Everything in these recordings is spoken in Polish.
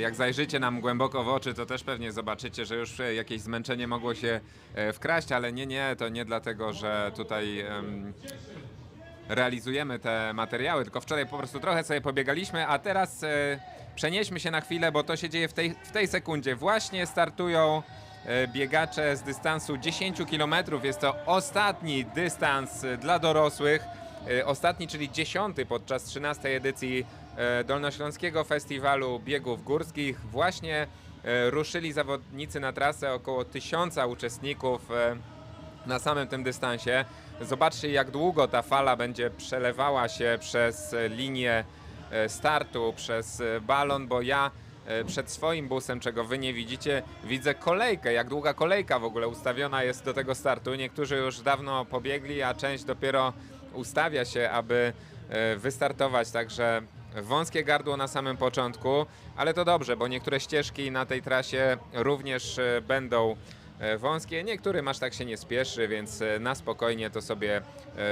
Jak zajrzycie nam głęboko w oczy, to też pewnie zobaczycie, że już e, jakieś zmęczenie mogło się e, wkraść, ale nie, nie, to nie dlatego, że tutaj em, realizujemy te materiały, tylko wczoraj po prostu trochę sobie pobiegaliśmy, a teraz e, przenieśmy się na chwilę, bo to się dzieje w tej, w tej sekundzie. Właśnie startują biegacze z dystansu 10 km. Jest to ostatni dystans dla dorosłych. Ostatni, czyli dziesiąty podczas 13 edycji Dolnośląskiego Festiwalu Biegów Górskich. Właśnie e, ruszyli zawodnicy na trasę, około tysiąca uczestników e, na samym tym dystansie. Zobaczcie, jak długo ta fala będzie przelewała się przez e, linię e, startu, przez e, balon, bo ja e, przed swoim busem, czego wy nie widzicie, widzę kolejkę. Jak długa kolejka w ogóle ustawiona jest do tego startu. Niektórzy już dawno pobiegli, a część dopiero ustawia się, aby e, wystartować. Także wąskie gardło na samym początku, ale to dobrze, bo niektóre ścieżki na tej trasie również e, będą e, wąskie. Niektórym aż tak się nie spieszy, więc e, na spokojnie to sobie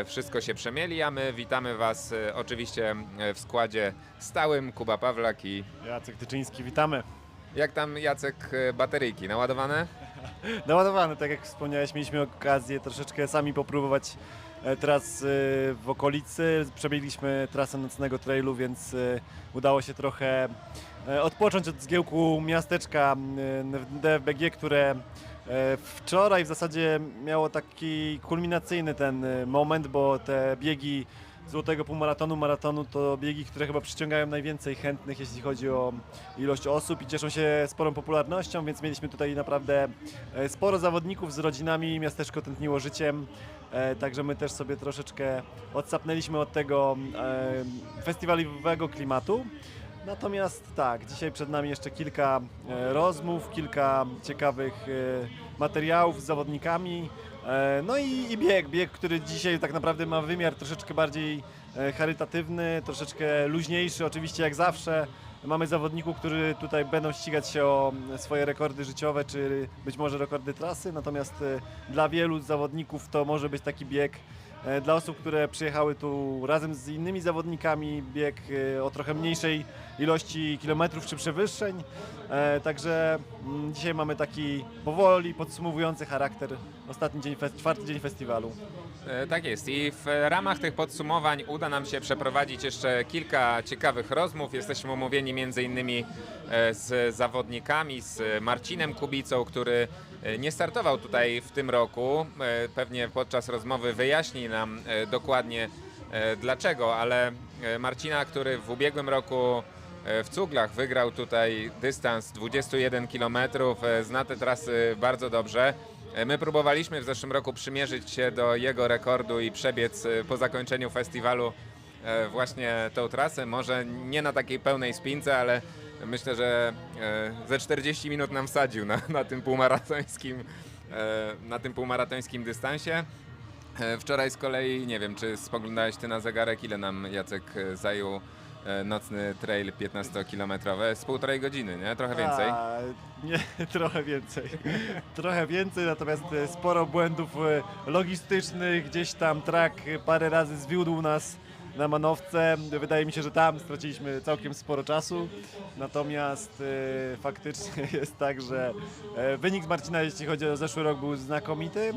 wszystko się przemieli, a my witamy Was oczywiście w składzie stałym. Kuba Pawlak i Jacek Tyczyński, witamy. jak tam Jacek bateryjki naładowane? Naładowany, tak jak wspomniałeś, mieliśmy okazję troszeczkę sami popróbować e, tras e, w okolicy. Przebiegliśmy trasę nocnego trailu, więc e, udało się trochę odpocząć od zgiełku miasteczka DFBG, które wczoraj w zasadzie miało taki kulminacyjny ten moment, bo te biegi złotego półmaratonu, maratonu to biegi, które chyba przyciągają najwięcej chętnych, jeśli chodzi o ilość osób i cieszą się sporą popularnością, więc mieliśmy tutaj naprawdę e, sporo zawodników z rodzinami, miasteczko tętniło życiem, e, także my też sobie troszeczkę odsapnęliśmy od tego e, festiwalowego klimatu. Natomiast tak, dzisiaj przed nami jeszcze kilka e, rozmów, kilka ciekawych e, materiałów z zawodnikami. E, No i, i bieg, bieg, który dzisiaj tak naprawdę ma wymiar troszeczkę bardziej charytatywny, troszeczkę luźniejszy, oczywiście jak zawsze. Mamy zawodników, którzy tutaj będą ścigać się o swoje rekordy życiowe, czy być może rekordy trasy, natomiast dla wielu zawodników to może być taki bieg, dla osób, które przyjechały tu razem z innymi zawodnikami, bieg e, o trochę mniejszej ilości kilometrów czy przewyższeń. E, Także mm, dzisiaj mamy taki powoli podsumowujący charakter ostatni dzień, czwarty dzień festiwalu. E, Tak jest i w ramach tych podsumowań uda nam się przeprowadzić jeszcze kilka ciekawych rozmów. Jesteśmy umówieni między innymi e, z zawodnikami, z Marcinem Kubicą, który e, nie startował tutaj w tym roku. E, Pewnie podczas rozmowy wyjaśni nam e, dokładnie e, dlaczego, ale e, Marcina, który w ubiegłym roku e, w Cuglach wygrał tutaj dystans 21 km, e, zna te trasy bardzo dobrze. E, My próbowaliśmy w zeszłym roku przymierzyć się do jego rekordu i przebiec e, po zakończeniu festiwalu e, właśnie tą trasę. Może nie na takiej pełnej spince, ale myślę, że e, ze 40 minut nam wsadził na, na tym półmaratońskim e, na tym półmaratońskim dystansie. E, Wczoraj z kolei, nie wiem, czy spoglądałeś ty na zegarek, ile nam Jacek zajął nocny trail 15-kilometrowy? Z półtorej godziny, nie? Trochę więcej. A, nie, trochę więcej. trochę więcej, natomiast sporo błędów logistycznych, gdzieś tam trak parę razy zwiódł nas na manowce. Wydaje mi się, że tam straciliśmy całkiem sporo czasu. Natomiast e, faktycznie jest tak, że e, wynik Marcina, jeśli chodzi o zeszły rok, był znakomity.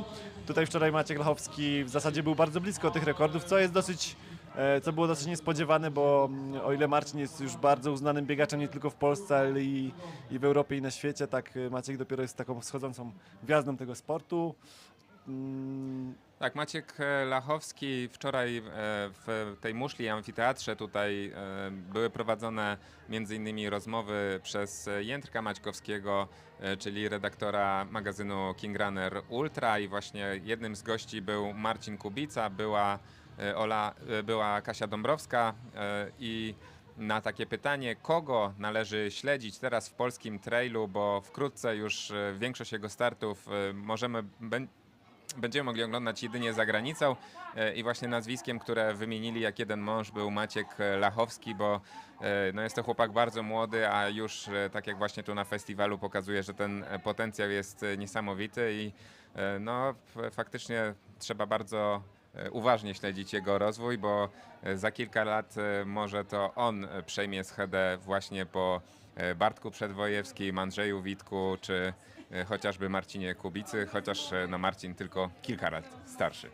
Tutaj wczoraj Maciek Lachowski w zasadzie był bardzo blisko tych rekordów, co jest dosyć E, co było dosyć niespodziewane, bo mm, o ile Marcin jest już bardzo uznanym biegaczem nie tylko w Polsce, ale i, i w Europie i na świecie, tak Maciek dopiero jest taką wschodzącą gwiazdą tego sportu. Mm, Tak, Maciek e, Lachowski wczoraj e, w tej muszli amfiteatrze tutaj e, były prowadzone między innymi rozmowy przez Jędrka Maćkowskiego, czyli redaktora magazynu King Runner Ultra i właśnie jednym z gości był Marcin Kubica, była, Ola, była Kasia Dąbrowska i na takie pytanie, kogo należy śledzić teraz w polskim trailu, bo wkrótce już większość jego startów możemy, będziemy mogli oglądać jedynie za granicą e, i właśnie nazwiskiem, które wymienili jak jeden mąż był Maciek e, Lachowski, bo e, no jest to chłopak bardzo młody, a już tak jak właśnie tu na festiwalu pokazuje, że ten potencjał jest niesamowity i no faktycznie trzeba bardzo uważnie śledzić jego rozwój, bo za kilka lat może to on przejmie schedę właśnie po Bartku Przedwojewskim, Andrzeju Witku czy chociażby Marcinie Kubicy, chociaż e, no Marcin tylko kilka lat starszy.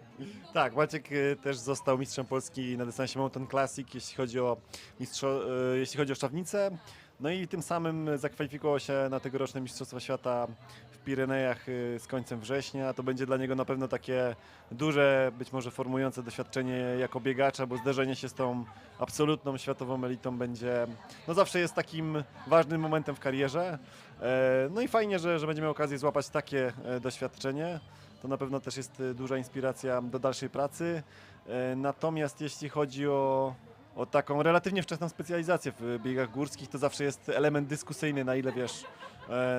Tak, Maciek y, też został mistrzem Polski na dystansie Mountain Classic, jeśli chodzi o, mistrzo, jeśli chodzi o Szczawnicę. No i tym samym zakwalifikował się na tegoroczne Mistrzostwa Świata Pirenejach y, z końcem września. To będzie dla niego na pewno takie duże, być może formujące doświadczenie jako biegacza, bo zderzenie się z tą absolutną światową elitą będzie, no zawsze jest takim ważnym momentem w karierze. E, No i fajnie, że, że będzie miał okazję złapać takie e, doświadczenie. To na pewno też jest y, duża inspiracja do dalszej pracy. E, Natomiast jeśli chodzi o, o taką relatywnie wczesną specjalizację w biegach górskich, to zawsze jest element dyskusyjny, na ile wiesz,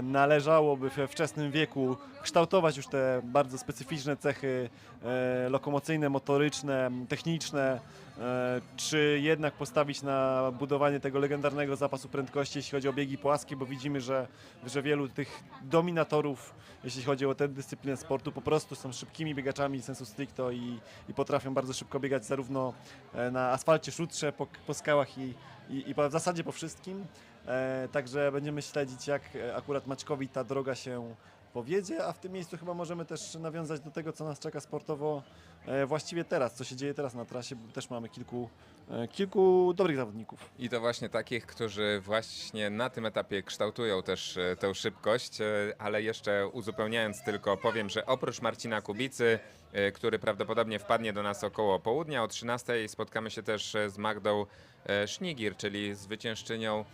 należałoby we wczesnym wieku kształtować już te bardzo specyficzne cechy e, lokomocyjne, motoryczne, techniczne, e, czy jednak postawić na budowanie tego legendarnego zapasu prędkości, jeśli chodzi o biegi płaskie, bo widzimy, że, że wielu tych dominatorów, jeśli chodzi o tę dyscyplinę sportu, po prostu są szybkimi biegaczami sensu stricto i, i potrafią bardzo szybko biegać zarówno e, na asfalcie, szutrze, po, po skałach i, i, i w zasadzie po wszystkim. E, także będziemy śledzić, jak akurat Maćkowi ta droga się powiedzie, a w tym miejscu chyba możemy też nawiązać do tego, co nas czeka sportowo e, właściwie teraz, co się dzieje teraz na trasie, bo też mamy kilku, e, kilku dobrych zawodników. I to właśnie takich, którzy właśnie na tym etapie kształtują też tę szybkość, ale jeszcze uzupełniając tylko powiem, że oprócz Marcina Kubicy, który prawdopodobnie wpadnie do nas około południa, o 13 spotkamy się też z Magdą Sznigir, czyli zwyciężczynią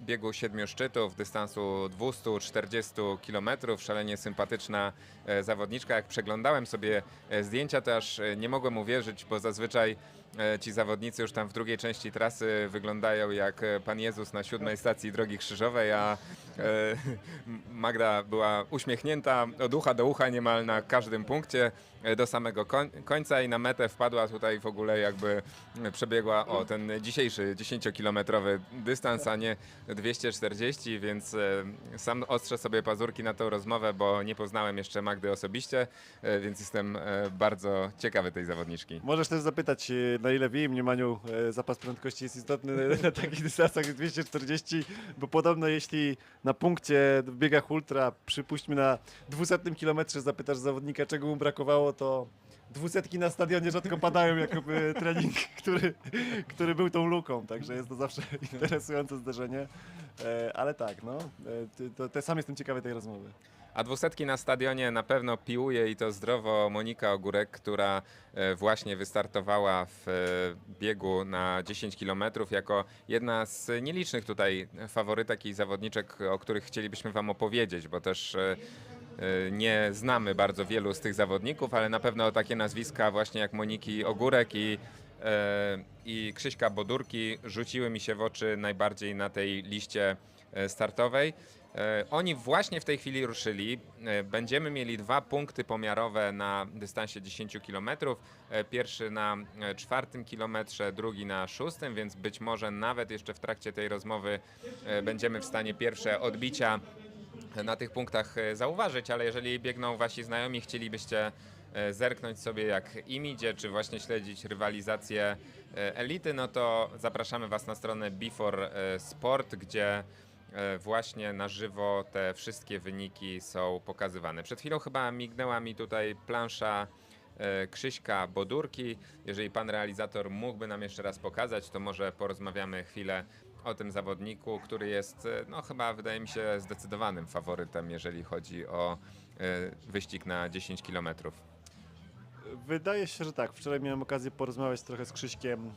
biegu siedmiu szczytów, dystansu 240 km, szalenie sympatyczna e, zawodniczka. Jak przeglądałem sobie e, zdjęcia, to aż e, nie mogłem uwierzyć, bo zazwyczaj e, ci zawodnicy już tam w drugiej części trasy wyglądają jak e, Pan Jezus na siódmej stacji Drogi Krzyżowej, a e, Magda była uśmiechnięta od ucha do ucha niemal na każdym punkcie e, do samego koń, końca i na metę wpadła tutaj w ogóle jakby przebiegła o ten dzisiejszy 10-kilometrowy dystans, a nie 240, więc e, sam ostrzę sobie pazurki na tą rozmowę, bo nie poznałem jeszcze Magdy osobiście, e, więc jestem e, bardzo ciekawy tej zawodniczki. Możesz też zapytać, e, na ile w jej mniemaniu e, zapas prędkości jest istotny na takich dystansach jak 240, bo podobno jeśli na punkcie w biegach ultra, przypuśćmy na 200 kilometrze zapytasz zawodnika, czego mu brakowało, to dwusetki na stadionie rzadko padają jako trening, który, który był tą luką, także jest to zawsze interesujące zderzenie, E, ale tak, no, e, ty- to, to sam jestem ciekawy tej rozmowy. A dwusetki na stadionie na pewno piłuje i to zdrowo Monika Ogórek, która e, właśnie wystartowała w e, biegu na 10 km jako jedna z nielicznych tutaj faworytek i zawodniczek, o których chcielibyśmy Wam opowiedzieć, bo też e, nie znamy bardzo wielu z tych zawodników, ale na pewno takie nazwiska właśnie jak Moniki Ogórek i i Krzyśka Bodurki rzuciły mi się w oczy najbardziej na tej liście startowej. E, Oni właśnie w tej chwili ruszyli. E, Będziemy mieli dwa punkty pomiarowe na dystansie 10 km. Pierwszy na e, czwartym kilometrze, drugi na szóstym, więc być może nawet jeszcze w trakcie tej rozmowy e, będziemy w stanie pierwsze odbicia na tych punktach e, zauważyć, ale jeżeli biegną wasi znajomi, chcielibyście e, zerknąć sobie jak im idzie, czy właśnie śledzić rywalizację e, elity, no to zapraszamy was na stronę Before e, Sport, gdzie e, właśnie na żywo te wszystkie wyniki są pokazywane. Przed chwilą chyba mignęła mi tutaj plansza e, Krzyśka Bodurki. Jeżeli pan realizator mógłby nam jeszcze raz pokazać, to może porozmawiamy chwilę o tym zawodniku, który jest, e, no chyba wydaje mi się, zdecydowanym faworytem, jeżeli chodzi o e, wyścig na 10 kilometrów. Wydaje się, że tak. Wczoraj miałem okazję porozmawiać trochę z Krzyśkiem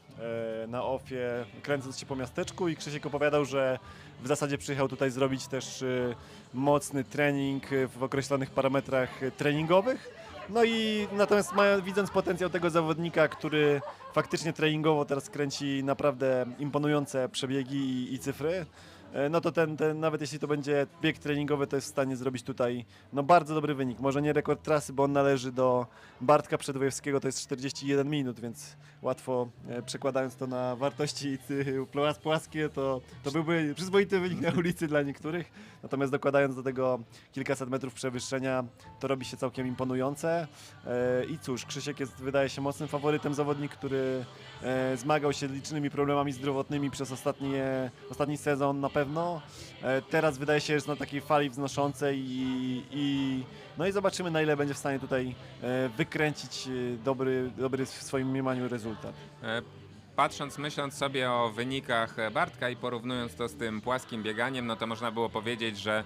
e, na ofie, kręcąc się po miasteczku i Krzysiek opowiadał, że w zasadzie przyjechał tutaj zrobić też e, mocny trening e, w określonych parametrach treningowych. No i natomiast mają, widząc potencjał tego zawodnika, który faktycznie treningowo teraz kręci naprawdę imponujące przebiegi i, i cyfry, no to ten, ten, nawet jeśli to będzie bieg treningowy, to jest w stanie zrobić tutaj no, bardzo dobry wynik. Może nie rekord trasy, bo on należy do Bartka Przedwojewskiego, to jest 41 minut, więc łatwo e, przekładając to na wartości płas- płaskie, to, to byłby przyzwoity wynik na ulicy dla niektórych. Natomiast dokładając do tego kilkaset metrów przewyższenia, to robi się całkiem imponujące. E, I cóż, Krzysiek jest, wydaje się, mocnym faworytem, zawodnik, który e, zmagał się licznymi problemami zdrowotnymi przez ostatnie, ostatni sezon. Na pewno pewno. E, Teraz wydaje się, że jest na takiej fali wznoszącej i, i, no i zobaczymy na ile będzie w stanie tutaj e, wykręcić e, dobry, dobry w swoim mniemaniu rezultat. Patrząc, myśląc sobie o wynikach Bartka i porównując to z tym płaskim bieganiem, no to można było powiedzieć, że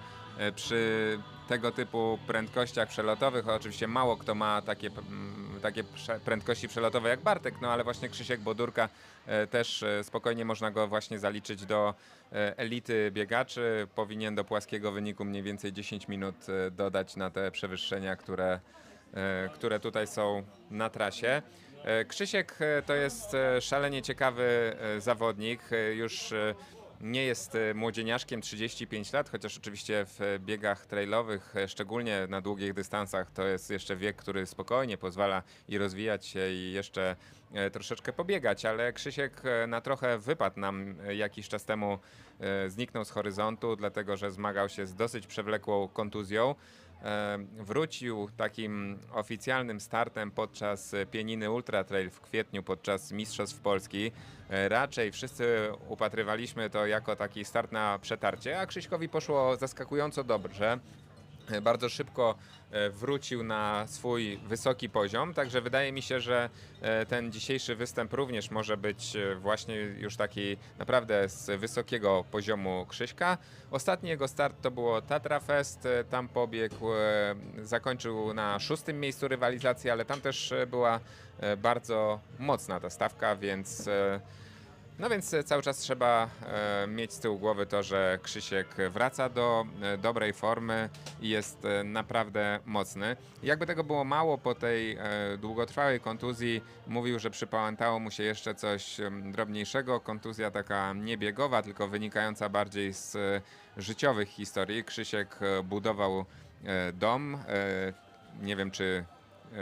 przy tego typu prędkościach przelotowych, oczywiście mało kto ma takie, mm, takie prze- prędkości przelotowe jak Bartek, no ale właśnie Krzysiek Bodurka e, też e, spokojnie można go właśnie zaliczyć do e, elity biegaczy. Powinien do płaskiego wyniku mniej więcej 10 minut dodać na te przewyższenia, które, które tutaj są na trasie. Krzysiek to jest szalenie ciekawy zawodnik. Już nie jest e, młodzieniaszkiem 35 lat, chociaż oczywiście w e, biegach trailowych, e, szczególnie na długich dystansach, to jest jeszcze wiek, który spokojnie pozwala i rozwijać się i jeszcze troszeczkę pobiegać, ale Krzysiek na trochę wypadł nam jakiś czas temu, zniknął z horyzontu, dlatego że zmagał się z dosyć przewlekłą kontuzją. E, Wrócił takim oficjalnym startem podczas Pieniny Ultra Trail w kwietniu podczas Mistrzostw Polski. E, Raczej wszyscy upatrywaliśmy to jako taki start na przetarcie, a Krzyśkowi poszło zaskakująco dobrze. E, Bardzo szybko e, wrócił na swój wysoki poziom, także wydaje mi się, że e, ten dzisiejszy występ również może być właśnie już taki naprawdę z wysokiego poziomu Krzyśka. Ostatni jego start to było Tatra Fest, tam pobiegł, zakończył na szóstym miejscu rywalizacji, ale tam też była bardzo mocna ta stawka, więc no więc e, cały czas trzeba e, mieć z tyłu głowy to, że Krzysiek wraca do e, dobrej formy i jest naprawdę mocny. Jakby tego było mało po tej długotrwałej kontuzji, mówił, że przypałętało mu się jeszcze coś drobniejszego. Kontuzja taka niebiegowa, tylko wynikająca bardziej z życiowych historii. Krzysiek budował dom. Nie wiem, czy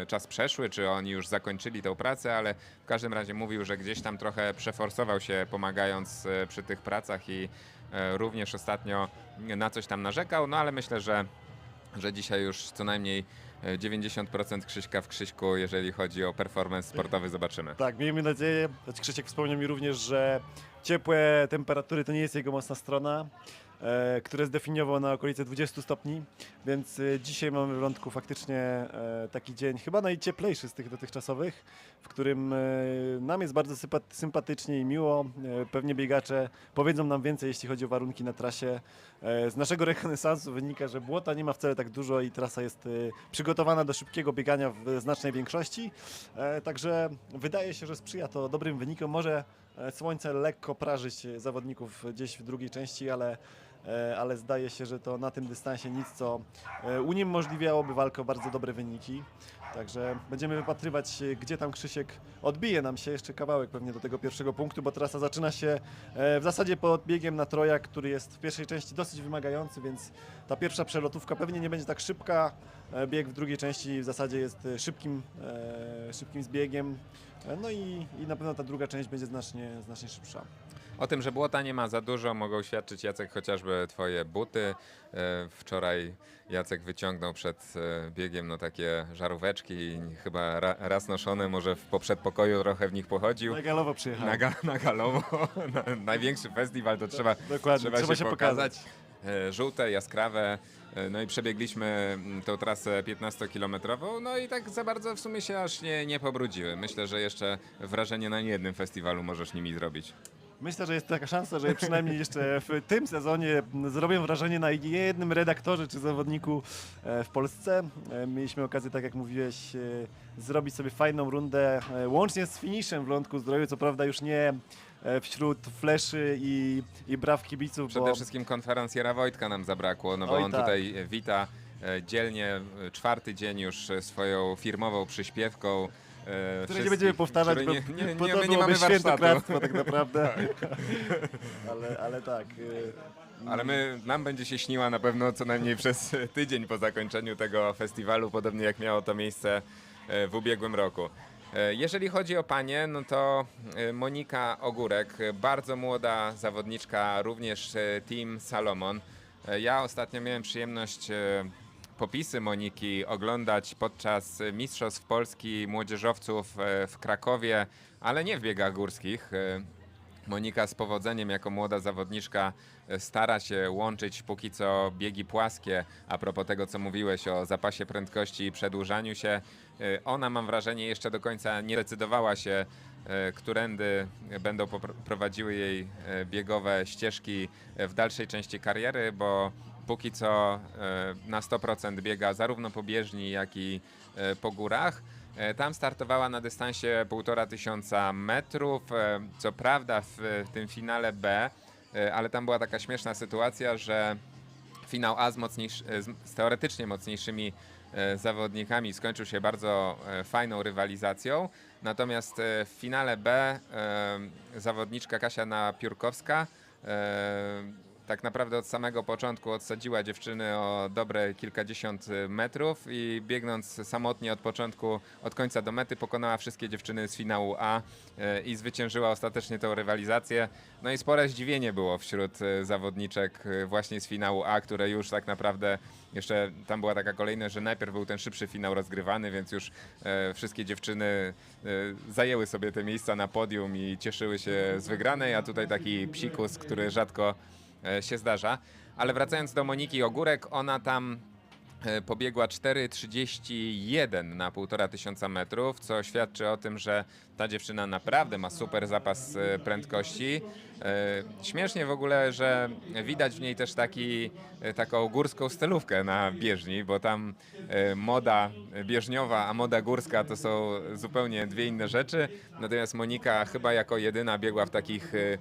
czas przeszły, czy oni już zakończyli tę pracę, ale w każdym razie mówił, że gdzieś tam trochę przeforsował się pomagając e, przy tych pracach i e, również ostatnio na coś tam narzekał, no ale myślę, że, że dzisiaj już co najmniej e, 90% Krzyśka w Krzyśku, jeżeli chodzi o performance sportowy, zobaczymy. Tak, miejmy nadzieję, Krzysiek wspomniał mi również, że ciepłe temperatury to nie jest jego mocna strona, e, które zdefiniował na okolice 20 stopni, więc e, dzisiaj mamy w Lądku faktycznie e, taki dzień, chyba najcieplejszy z tych dotychczasowych, w którym e, nam jest bardzo sympatycznie i miło. E, pewnie biegacze powiedzą nam więcej, jeśli chodzi o warunki na trasie. E, z naszego rekonesansu wynika, że błota nie ma wcale tak dużo i trasa jest e, przygotowana do szybkiego biegania w znacznej większości. E, Także wydaje się, że sprzyja to dobrym wynikom. Może e, słońce lekko prażyć zawodników gdzieś w drugiej części, ale, e, ale zdaje się, że to na tym dystansie nic, co e, uniemożliwiałoby walkę o bardzo dobre wyniki. Także będziemy wypatrywać, e, gdzie tam Krzysiek odbije nam się jeszcze kawałek pewnie do tego pierwszego punktu, bo trasa zaczyna się e, w zasadzie pod biegiem na Troja, który jest w pierwszej części dosyć wymagający, więc ta pierwsza przelotówka pewnie nie będzie tak szybka. E, Bieg w drugiej części w zasadzie jest e, szybkim, szybkim zbiegiem. No i, i na pewno ta druga część będzie znacznie, znacznie szybsza. O tym, że błota nie ma za dużo, mogą świadczyć Jacek chociażby twoje buty. E, Wczoraj Jacek wyciągnął przed e, biegiem no takie żaróweczki, chyba ra, raz noszone, może w poprzedpokoju trochę w nich pochodził. Na galowo przyjechał. Na, ga, na galowo, na, największy festiwal, to trzeba, Dokładnie, trzeba, się, pokazać. E, Żółte, jaskrawe, no i przebiegliśmy mm, tą trasę 15-kilometrową, no i tak za bardzo w sumie się aż nie, nie pobrudziły. Myślę, że jeszcze wrażenie na niejednym festiwalu możesz nimi zrobić. Myślę, że jest taka szansa, że przynajmniej jeszcze w tym sezonie zrobię wrażenie na jednym redaktorze czy zawodniku e, w Polsce. E, Mieliśmy okazję, tak jak mówiłeś, e, zrobić sobie fajną rundę, łącznie z finiszem w Lądku Zdroju, co prawda już nie wśród fleszy i, i braw kibiców, Przede bo wszystkim konferencjera Wojtka nam zabrakło, no bo Oj, on tak. tutaj wita dzielnie czwarty dzień już swoją firmową przyśpiewką. E, której nie będziemy powtarzać, bo, nie, nie, bo nie, to my nie mamy warsztatu. tak naprawdę. ale, ale tak. e, Ale my, nam będzie się śniła na pewno co najmniej przez tydzień po zakończeniu tego festiwalu, podobnie jak miało to miejsce e, w ubiegłym roku. E, Jeżeli chodzi o panie, no to e, Monika Ogórek, bardzo młoda zawodniczka, również Team Salomon. Ja ostatnio miałem przyjemność popisy Moniki oglądać podczas Mistrzostw Polski Młodzieżowców e, w Krakowie, ale nie w biegach górskich. e, Monika z powodzeniem jako młoda zawodniczka e, stara się łączyć póki co biegi płaskie. A propos tego, co mówiłeś o zapasie prędkości i przedłużaniu się, ona mam wrażenie jeszcze do końca nie decydowała się, którędy będą prowadziły jej biegowe ścieżki w dalszej części kariery, bo póki co e, na 100% biega zarówno po bieżni, jak i e, po górach. E, Tam startowała na dystansie 1,5 tysiąca metrów. Co prawda w, tym finale B, ale tam była taka śmieszna sytuacja, że finał A z, mocniejsz, e, z, teoretycznie mocniejszymi zawodnikami skończył się bardzo fajną rywalizacją. Natomiast w finale B zawodniczka Kasia Napiórkowska tak naprawdę od samego początku odsadziła dziewczyny o dobre kilkadziesiąt e, metrów i biegnąc samotnie od początku, od końca do mety pokonała wszystkie dziewczyny z finału A e, i zwyciężyła ostatecznie tą rywalizację. No i spore zdziwienie było wśród e, zawodniczek właśnie z finału A, które już tak naprawdę jeszcze tam była taka kolejność, że najpierw był ten szybszy finał rozgrywany, więc już wszystkie dziewczyny zajęły sobie te miejsca na podium i cieszyły się z wygranej, a tutaj taki psikus, który rzadko się zdarza. Ale wracając do Moniki Ogórek, ona tam e, pobiegła 4,31 na 1,5 tysiąca metrów, co świadczy o tym, że ta dziewczyna naprawdę ma super zapas e, prędkości. E, Śmiesznie w ogóle, że widać w niej też taki, e, taką górską stylówkę na bieżni, bo tam e, moda bieżniowa, a moda górska to są zupełnie dwie inne rzeczy. Natomiast Monika chyba jako jedyna biegła w takich e,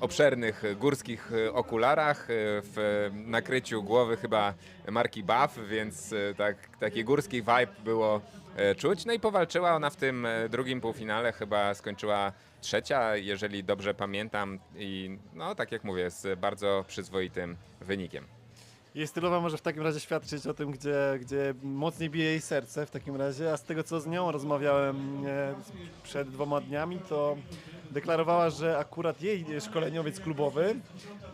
obszernych górskich e, okularach, e, w nakryciu głowy chyba marki Buff, więc e, tak, taki górski vibe było e, czuć. No i powalczyła ona w tym e, drugim półfinale, chyba skończyła trzecia, jeżeli dobrze pamiętam i no tak jak mówię, z bardzo przyzwoitym wynikiem. Jej stylowa może w takim razie świadczyć o tym, gdzie, gdzie mocniej bije jej serce w takim razie, a z tego co z nią rozmawiałem e, przed dwoma dniami, to deklarowała, że akurat jej szkoleniowiec klubowy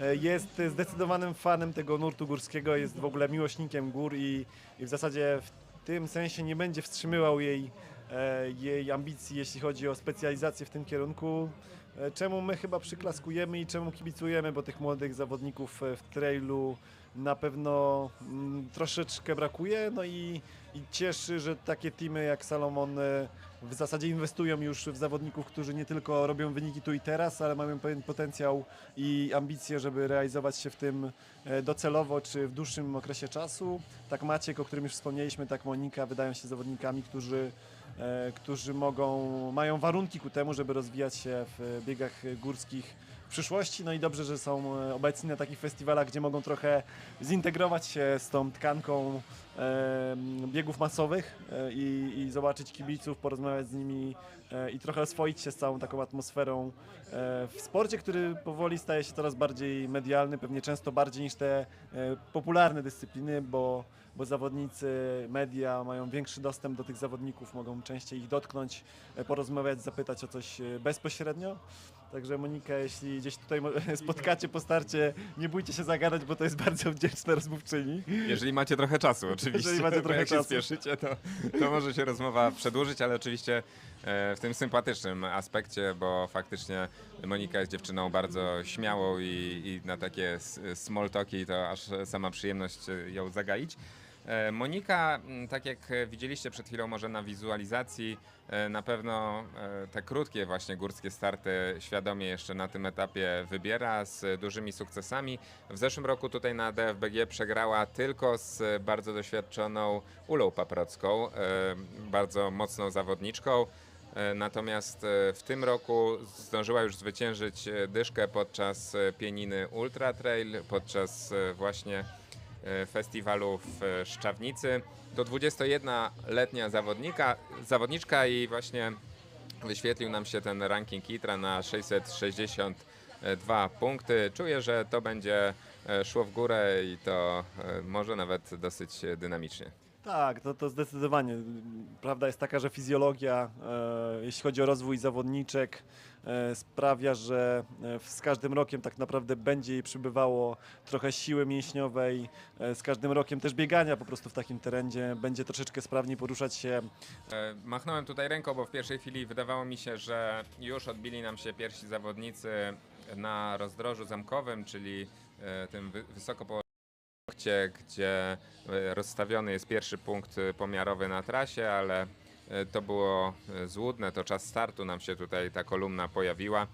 e, jest zdecydowanym fanem tego nurtu górskiego, jest w ogóle miłośnikiem gór i, i w zasadzie w tym sensie nie będzie wstrzymywał jej, e, jej ambicji, jeśli chodzi o specjalizację w tym kierunku. Czemu my chyba przyklaskujemy i czemu kibicujemy, bo tych młodych zawodników w trailu na pewno mm, troszeczkę brakuje. No i, i cieszy, że takie teamy jak Salomon e, w zasadzie inwestują już w zawodników, którzy nie tylko robią wyniki tu i teraz, ale mają pewien potencjał i ambicje, żeby realizować się w tym e, docelowo czy w dłuższym okresie czasu. Tak Maciek, o którym już wspomnieliśmy, tak Monika wydają się zawodnikami, którzy e, którzy mogą, mają warunki ku temu, żeby rozwijać się w biegach górskich przyszłości. No i dobrze, że są e, obecni na takich festiwalach, gdzie mogą trochę zintegrować się z tą tkanką e, biegów masowych e, i, zobaczyć kibiców, porozmawiać z nimi e, i trochę oswoić się z całą taką atmosferą e, w sporcie, który powoli staje się coraz bardziej medialny, pewnie często bardziej niż te e, popularne dyscypliny, bo, bo zawodnicy, media mają większy dostęp do tych zawodników, mogą częściej ich dotknąć, porozmawiać, zapytać o coś bezpośrednio. Także Monika, jeśli gdzieś tutaj spotkacie po starcie, nie bójcie się zagadać, bo to jest bardzo wdzięczna rozmówczyni. Jeżeli macie trochę czasu, oczywiście. Jeżeli macie trochę jak się czasu. spieszycie, to, to może się rozmowa przedłużyć, ale oczywiście e, w tym sympatycznym aspekcie, bo faktycznie Monika jest dziewczyną bardzo śmiałą i, i na takie small talki to aż sama przyjemność ją zagaić. E, Monika, m, tak jak e, widzieliście przed chwilą może na wizualizacji, e, na pewno te krótkie właśnie górskie starty świadomie jeszcze na tym etapie wybiera z dużymi sukcesami. W zeszłym roku tutaj na DFBG przegrała tylko z bardzo doświadczoną Ulą Paprocką, bardzo mocną zawodniczką. Natomiast w tym roku zdążyła już zwyciężyć dyszkę podczas pieniny Ultra Trail, podczas właśnie festiwalu w e, Szczawnicy. To 21-letnia zawodnika, zawodniczka i właśnie wyświetlił nam się ten ranking ITRA na 662 punkty. Czuję, że to będzie e, szło w górę i to e, może nawet dosyć e, dynamicznie. Tak, to, to zdecydowanie. Prawda jest taka, że fizjologia, e, jeśli chodzi o rozwój zawodniczek, e, sprawia, że e, z każdym rokiem tak naprawdę będzie jej przybywało trochę siły mięśniowej, e, z każdym rokiem też biegania po prostu w takim terenie, będzie troszeczkę sprawniej poruszać się. E, Machnąłem tutaj ręką, bo w pierwszej chwili wydawało mi się, że już odbili nam się pierwsi zawodnicy na rozdrożu zamkowym, czyli e, tym wy- wysoko położonym punkcie, gdzie e, rozstawiony jest pierwszy punkt e, pomiarowy na trasie, ale e, to było złudne, to czas startu nam się tutaj ta kolumna pojawiła,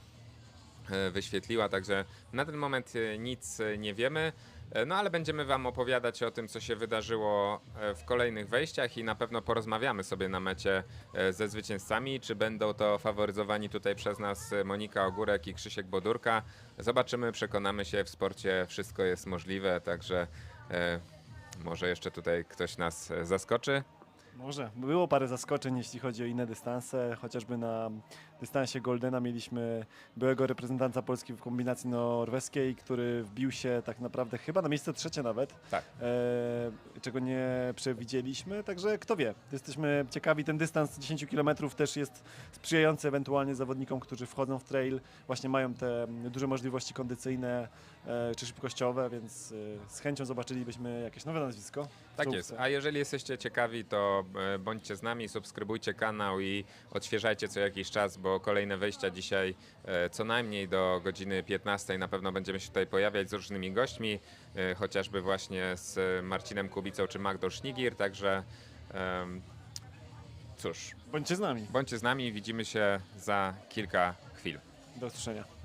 wyświetliła, także na ten moment e, nic e, nie wiemy. E, No ale będziemy Wam opowiadać o tym, co się wydarzyło e, w kolejnych wejściach i na pewno porozmawiamy sobie na mecie e, ze zwycięzcami, czy będą to faworyzowani tutaj przez nas e, Monika Ogórek i Krzysiek Bodurka. Zobaczymy, przekonamy się, w sporcie wszystko jest możliwe, także e, może jeszcze tutaj ktoś nas e, zaskoczy. Może. Było parę zaskoczeń, jeśli chodzi o inne dystanse. Chociażby na dystansie Goldena mieliśmy byłego reprezentanta Polski w kombinacji norweskiej, który wbił się tak naprawdę chyba na miejsce trzecie nawet, Tak. e, czego nie przewidzieliśmy. Także kto wie, jesteśmy ciekawi. Ten dystans 10 km też jest sprzyjający ewentualnie zawodnikom, którzy wchodzą w trail. Właśnie mają te duże możliwości kondycyjne e, czy szybkościowe, więc e, z chęcią zobaczylibyśmy jakieś nowe nazwisko. Tak jest. A jeżeli jesteście ciekawi, to e, bądźcie z nami, subskrybujcie kanał i odświeżajcie co jakiś czas, bo kolejne wejścia dzisiaj e, co najmniej do godziny 15 na pewno będziemy się tutaj pojawiać z różnymi gośćmi, e, chociażby właśnie z Marcinem Kubicą czy Magdą Śnigir, także cóż, Bądźcie z nami. bądźcie z nami, widzimy się za kilka chwil. Do usłyszenia.